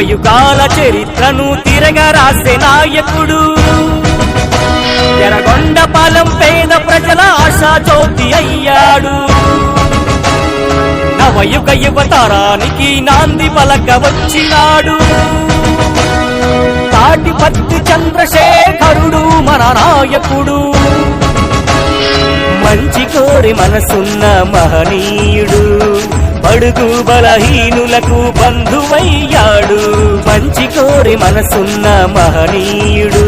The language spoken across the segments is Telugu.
యుగాల చరిత్రను తిరగ రాసే నాయకుడు. ఎరగొండ పాలెం పేద ప్రజల ఆశా జ్యోతి అయ్యాడు. నవయుగ యువతరానికి నాంది పలక వచ్చినాడు. తాటిపత్తి చంద్రశేఖరుడు మన నాయకుడు. మంచి మనసున్న మహనీయుడు బడుగు బలహీనులకు బంధువయ్యాడు. మంచి కోరి మనసున్న మహనీయుడు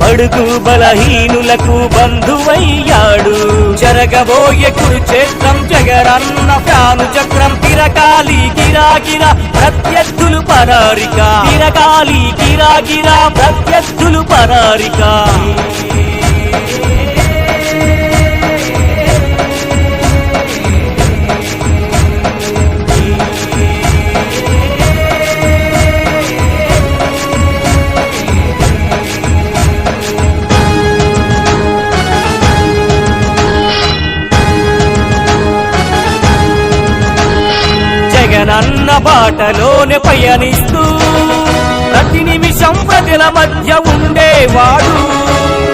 బడుగు బలహీనులకు బంధువయ్యాడు. జరగబోయే కురుక్షేత్రం జగరన్న ప్రాణు చక్రం తిరగాలి గిరాగిరా ప్రత్యర్థులు పరారిక. తిరగాలి గిరాగిరా ప్రత్యర్థులు పరారిక. బాటలోనే పయనిస్తూ ప్రతి నిమిషం ప్రజల మధ్య ఉండేవాడు.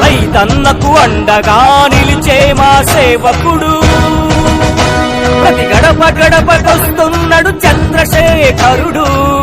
రైతన్నకు అండగా నిలిచే మా సేవకుడు. ప్రతి గడప గడపకొస్తున్నాడు చంద్రశేఖరుడు.